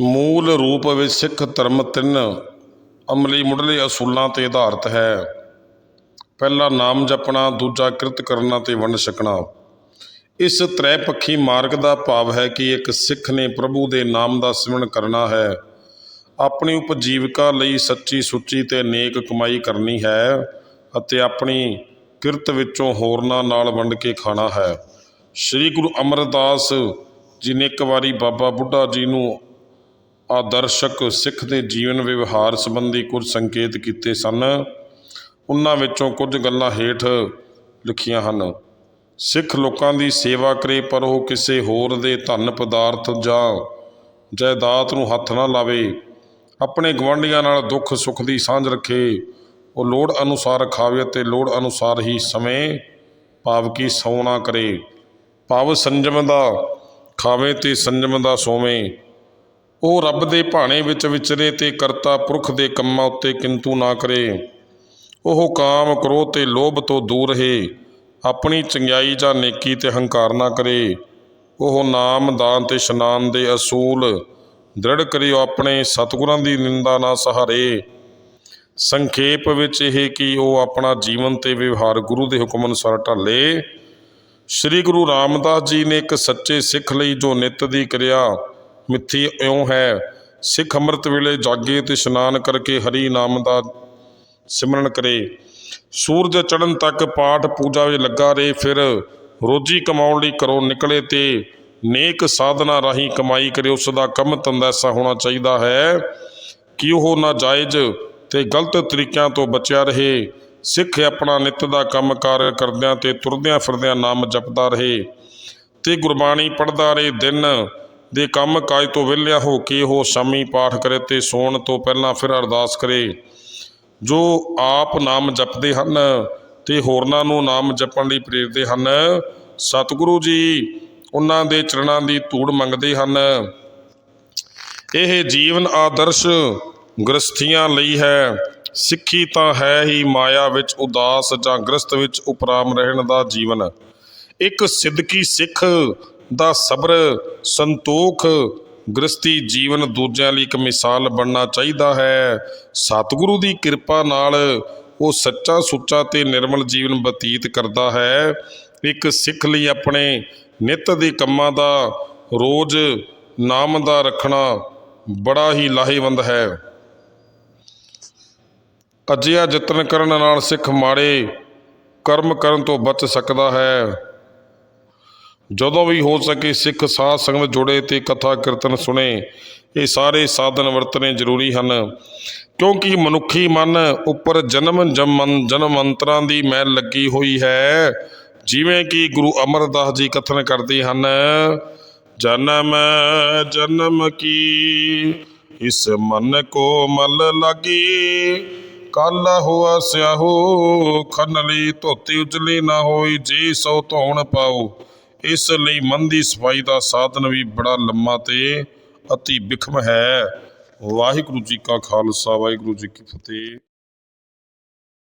ਮੂਲ ਰੂਪ ਵਿੱਚ ਸਿੱਖ ਧਰਮ ਤਿੰਨ ਅਮਲੀ ਮੁੱਢਲੇ ਅਸੂਲਾਂ ਤੇ ਆਧਾਰਿਤ ਹੈ। ਪਹਿਲਾ ਨਾਮ ਜਪਣਾ, ਦੂਜਾ ਕਿਰਤ ਕਰਨਾ ਅਤੇ ਵੰਡ ਛਕਣਾ। ਇਸ ਤ੍ਰੈ ਪੱਖੀ ਮਾਰਗ ਦਾ ਭਾਵ ਹੈ ਕਿ ਇੱਕ ਸਿੱਖ ਨੇ ਪ੍ਰਭੂ ਦੇ ਨਾਮ ਦਾ ਸਿਮਰਨ ਕਰਨਾ ਹੈ। ਆਪਣੀ ਉਪਜੀਵਿਕਾ ਲਈ ਸੱਚੀ ਸੁੱਚੀ ਤੇ ਨੇਕ ਕਮਾਈ ਕਰਨੀ ਹੈ ਅਤੇ ਆਪਣੀ ਕਿਰਤ ਵਿੱਚੋਂ ਹੋਰਨਾਂ ਨਾਲ ਵੰਡ ਕੇ ਖਾਣਾ ਹੈ। ਸ੍ਰੀ ਗੁਰੂ ਅਮਰਦਾਸ ਜੀ ਨੇ ਇੱਕ ਵਾਰੀ ਬਾਬਾ ਬੁੱਢਾ ਜੀ ਨੂੰ ਆਦਰਸ਼ਕ ਸਿੱਖ ਦੇ ਜੀਵਨ ਵਿਵਹਾਰ ਸੰਬੰਧੀ ਕੁਝ ਸੰਕੇਤ ਕੀਤੇ ਸਨ। ਉਹਨਾਂ ਵਿੱਚੋਂ ਕੁਝ ਗੱਲਾਂ ਹੇਠ ਲਿਖੀਆਂ ਹਨ। ਸਿੱਖ ਲੋਕਾਂ ਦੀ ਸੇਵਾ ਕਰੇ ਪਰ ਉਹ ਕਿਸੇ ਹੋਰ ਦੇ ਧਨ ਪਦਾਰਥ ਜਾਂ ਜਾਇਦਾਦ ਨੂੰ ਹੱਥ ਨਾ ਲਾਵੇ। ਆਪਣੇ ਗਵਾਂਢੀਆਂ ਨਾਲ ਦੁੱਖ ਸੁੱਖ ਦੀ ਸਾਂਝ ਰੱਖੇ। ਉਹ ਲੋੜ ਅਨੁਸਾਰ ਖਾਵੇ ਅਤੇ ਲੋੜ ਅਨੁਸਾਰ ਹੀ ਸਮੇਂ ਭਾਵ ਕੀ ਸੌਣਾ ਕਰੇ। ਭਾਵ ਸੰਜਮ ਦਾ ਖਾਵੇ ਤੇ ਸੰਜਮ ਦਾ ਸੋਵੇਂ। ਉਹ ਰੱਬ ਦੇ ਭਾਣੇ ਵਿੱਚ ਵਿਚਰੇ ਤੇ ਕਰਤਾ ਪੁਰਖ ਦੇ ਕੰਮਾਂ ਉੱਤੇ ਕਿੰਤੂ ਨਾ ਕਰੇ। ਉਹ ਕਾਮ ਕ੍ਰੋਧ ਤੇ ਲੋਭ ਤੋਂ ਦੂਰ ਰਹੇ। ਆਪਣੀ ਚੰਗਿਆਈ ਜਾਂ ਨੇਕੀ ਤੇ ਹੰਕਾਰ ਨਾ ਕਰੇ। ਉਹ ਨਾਮ, ਦਾਨ ਤੇ ਇਸ਼ਨਾਨ ਦੇ ਅਸੂਲ ਦ੍ਰਿੜ ਕਰਿਓ ਆਪਣੇ ਸਤਿਗੁਰਾਂ ਦੀ ਨਿੰਦਾ ਨਾ ਸਹਾਰੇ। ਸੰਖੇਪ ਵਿੱਚ ਇਹ ਕਿ ਉਹ ਆਪਣਾ ਜੀਵਨ ਤੇ ਵਿਵਹਾਰ ਗੁਰੂ ਦੇ ਹੁਕਮ ਅਨੁਸਾਰ ਢਾਲੇ। ਸ੍ਰੀ ਗੁਰੂ ਰਾਮਦਾਸ ਜੀ ਨੇ ਇੱਕ ਸੱਚੇ ਸਿੱਖ ਲਈ ਜੋ ਨਿਤ ਦੀ ਕਿਰਿਆ ਮਿੱਥੀ ਇਉਂ ਹੈ, ਸਿੱਖ ਅੰਮ੍ਰਿਤ ਵੇਲੇ ਜਾਗੇ ਤੇ ਇਸ਼ਨਾਨ ਕਰਕੇ ਹਰੀ ਨਾਮ ਦਾ ਸਿਮਰਨ ਕਰੇ। ਸੂਰਜ ਚੜ੍ਹਨ ਤੱਕ ਪਾਠ ਪੂਜਾ ਵਿੱਚ ਲੱਗਾ ਰਹੇ, ਫਿਰ ਰੋਜੀ ਕਮਾਉਣ ਲਈ ਘਰੋਂ ਨਿਕਲੇ ਤੇ ਨੇਕ ਸਾਧਨਾ ਰਾਹੀਂ ਕਮਾਈ ਕਰੇ। ਉਸ ਦਾ ਕੰਮ ਧੰਦਾ ਐਸਾ ਹੋਣਾ ਚਾਹੀਦਾ ਹੈ ਕਿ ਉਹ ਨਾਜਾਇਜ਼ ਤੇ ਗਲਤ ਤਰੀਕਿਆਂ ਤੋਂ ਬਚਿਆ ਰਹੇ। ਸਿੱਖ ਆਪਣਾ ਨਿਤ ਦਾ ਕੰਮ ਕਾਰ ਕਰਦਿਆਂ ਤੇ ਤੁਰਦਿਆਂ ਫਿਰਦਿਆਂ ਨਾਮ ਜਪਦਾ ਰਹੇ ਤੇ ਗੁਰਬਾਣੀ ਪੜ੍ਹਦਾ ਰਹੇ। ਦਿਨ ਦੇ ਕੰਮ ਕਾਜ ਤੋਂ ਵਿਹਲਿਆ ਹੋ ਕੇ ਉਹ ਸ਼ਾਮੀ ਪਾਠ ਕਰੇ ਤੇ ਸੌਣ ਤੋਂ ਪਹਿਲਾਂ ਫਿਰ ਅਰਦਾਸ ਕਰੇ। ਜੋ ਆਪ ਨਾਮ ਜਪਦੇ ਹਨ ਤੇ ਹੋਰਨਾਂ ਨੂੰ ਨਾਮ ਜਪਣ ਲਈ ਪ੍ਰੇਰਦੇ ਹਨ, ਸਤਿਗੁਰੂ ਜੀ ਉਹਨਾਂ ਦੇ ਚਰਨਾਂ ਦੀ ਧੂੜ ਮੰਗਦੇ ਹਨ। ਇਹ ਜੀਵਨ ਆਦਰਸ਼ ਗ੍ਰਸਥੀਆਂ ਲਈ ਹੈ। ਸਿੱਖੀ ਤਾਂ ਹੈ ਹੀ ਮਾਇਆ ਵਿੱਚ ਉਦਾਸ ਜਾਂ ਗ੍ਰਸਤ ਵਿੱਚ ਉਪਰਾਮ ਰਹਿਣ ਦਾ ਜੀਵਨ। ਇੱਕ ਸਿੱਧਕੀ ਸਿੱਖ ਦਾ ਸਬਰ ਸੰਤੋਖ ਗ੍ਰਸਤੀ ਜੀਵਨ ਦੂਜਿਆਂ ਲਈ ਇੱਕ ਮਿਸਾਲ ਬਣਨਾ ਚਾਹੀਦਾ ਹੈ। ਸਤਿਗੁਰੂ ਦੀ ਕਿਰਪਾ ਨਾਲ ਉਹ ਸੱਚਾ ਸੁੱਚਾ ਤੇ ਨਿਰਮਲ ਜੀਵਨ ਬਤੀਤ ਕਰਦਾ ਹੈ। ਇੱਕ ਸਿੱਖ ਲਈ ਆਪਣੇ ਨਿਤ ਦੇ ਕੰਮਾਂ ਦਾ, ਰੋਜ਼ ਨਾਮ ਦਾ ਰੱਖਣਾ ਬੜਾ ਹੀ ਲਾਹੇਵੰਦ ਹੈ। ਅਜਿਹਾ ਯਤਨ ਕਰਨ ਨਾਲ ਸਿੱਖ ਮਾੜੇ ਕਰਮ ਕਰਨ ਤੋਂ ਬਚ ਸਕਦਾ ਹੈ। ਜਦੋਂ ਵੀ ਹੋ ਸਕੇ ਸਿੱਖ ਸਾਧ ਸੰਗਤ ਜੁੜੇ ਤੇ ਕਥਾ ਕੀਰਤਨ ਸੁਣੇ, ਇਹ ਸਾਰੇ ਸਾਧਨ ਵਰਤਨੇ ਜ਼ਰੂਰੀ ਹਨ। ਕਿਉਂਕਿ ਮਨੁੱਖੀ ਮਨ ਉੱਪਰ ਜਨਮ ਜਮਨ ਜਨਮੰਤਰਾਂ ਦੀ ਮੈਲ ਲੱਗੀ ਹੋਈ ਹੈ। ਜਿਵੇਂ ਕਿ ਗੁਰੂ ਅਮਰਦਾਸ ਜੀ ਕਥਨ ਕਰਦੇ ਹਨ, ਜਨਮ ਜਨਮ ਕੀ? ਇਸ ਮਨ ਕੋ ਮਲ ਲਾਗੀ? ਕੱਲ ਹੋਆ ਸਿਆਹੋ ਖਨਲੀ ਧੋਤੀ ਉਜਲੀ ਨਾ ਹੋਈ, ਜੀ ਸੋ ਧੋਣ ਪਾਓ। ਇਸ ਲਈ ਮਨ ਦੀ ਸਫ਼ਾਈ ਦਾ ਸਾਧਨ ਵੀ ਬੜਾ ਲੰਮਾ ਤੇ ਅਤੀ ਬਿਖਮ ਹੈ। ਵਾਹਿਗੁਰੂ ਜੀ ਕਾ ਖਾਲਸਾ, ਵਾਹਿਗੁਰੂ ਜੀ ਕੀ ਫਤਿਹ।